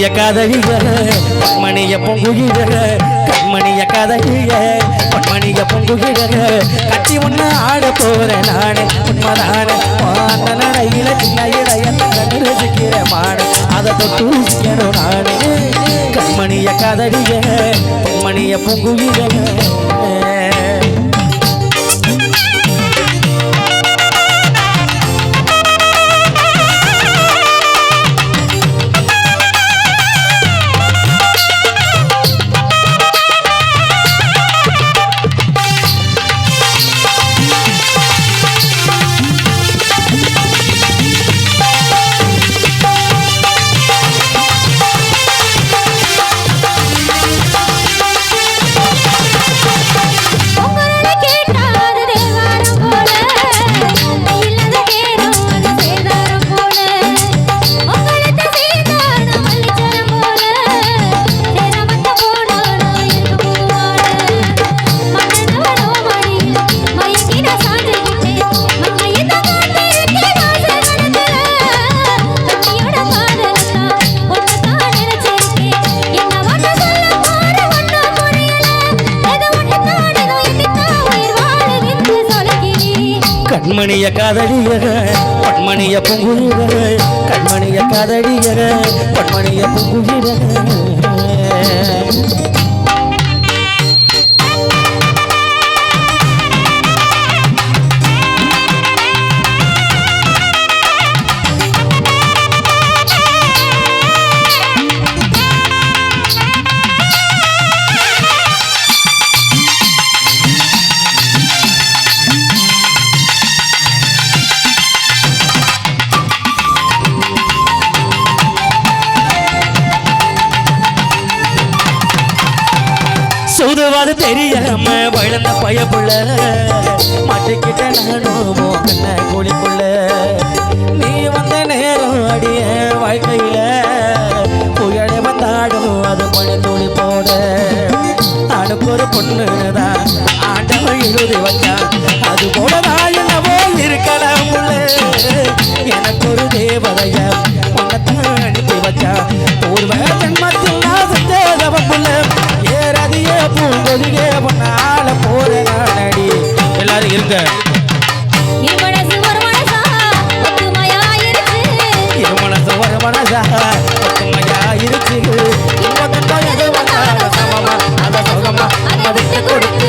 கண்மணிய காதலிய மணிய பொங்குகிற கண்மணிய காதலிய பொன்மணிய பொங்குகிற. கட்டி ஒண்ணு ஆட போற நானே உண்மைதானே. அந்த நடையில சின்ன இடைய ரசிக்கிற மாடு அதை தொட்டு ருசிக்கணும் நானே. கண்மணிய கதடிய பொன்மணிய பொங்குகிற. கண்மணிய காதடியக பொன்மணிய பொங்குகிற கண்மணிய காதடியக பொன்மணிய பொங்குகிற சுதுவாது தெரியாம வளர்ந்த பயப்புள்ள மாட்டிக்கிட்ட நானும் கண்ண குழிக்குள்ள நீ வந்த நேரம் அடிய வாழ்க்கையில. புயல வந்தாடும் அது மழை தூளி போட. அனுக்கு ஒரு பொண்ணுதான் ஆண்டவன் எழுதி வச்சான். அது போலதான் என்னவோ இருக்கலாம் எனக்கு ஒரு தேவதைய உன்னத்தான் பூங்கொதிகே பொன்னால போற நானடி எல்லாரும் இருங்க. மனசா ஒரு மனசா ஒத்துமையா இருச்சு கொடுத்து